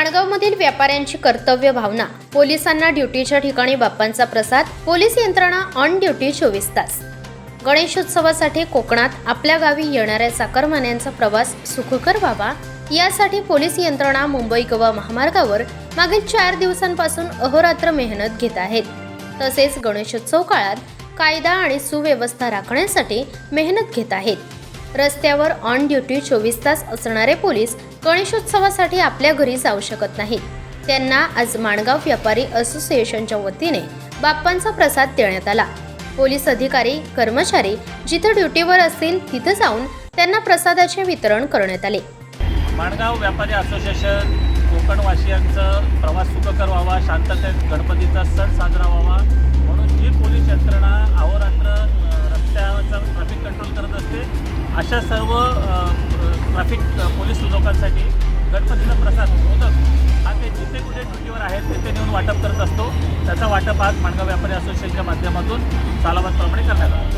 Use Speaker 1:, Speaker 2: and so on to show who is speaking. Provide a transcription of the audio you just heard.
Speaker 1: माणगावमधील व्यापाऱ्यांची कर्तव्य भावना पोलिसांना ड्युटीच्या ठिकाणी बाप्पांचा प्रसाद पोलीस यंत्रणा ऑन ड्युटी चोवीस तास. गणेशोत्सवासाठी कोकणात आपल्या गावी येणाऱ्या चाकरमान्यांचा प्रवास सुखकर व्हावा यासाठी पोलीस यंत्रणा मुंबई गोवा महामार्गावर मागील चार दिवसांपासून अहोरात्र मेहनत घेत आहेत. तसेच गणेशोत्सव काळात कायदा आणि सुव्यवस्था राखण्यासाठी मेहनत घेत आहेत. रस्त्यावर ऑन ड्युटी चोवीस तास असणारे पोलीस गणेशोत्सवासाठी आपल्या घरी जाऊ शकत नाहीत. त्यांना आज माणगाव व्यापारी असोसिएशनच्या वतीने बाप्पांचा प्रसाद देण्यात आला. पोलीस अधिकारी कर्मचारी जिथे ड्युटीवर असतील तिथे जाऊन त्यांना प्रसादाचे वितरण करण्यात आले.
Speaker 2: माणगाव व्यापारी असोसिएशन कोकणवासियांचं प्रवास सुखकर व्हावा शांततेत गणपतीचा सण साजरा व्हावा म्हणून जी पोलीस यंत्रणा अशा सर्व ट्रॅफिक पोलीस लोकांसाठी गणपतीचा प्रसाद मोदक हा ते जिथे कुठे ड्युटीवर आहेत तिथे नेऊन वाटप करत असतो. त्याचा वाटप आज माणगाव व्यापारी असोसिएशनच्या माध्यमातून सालाबादप्रमाणे करण्यात आला.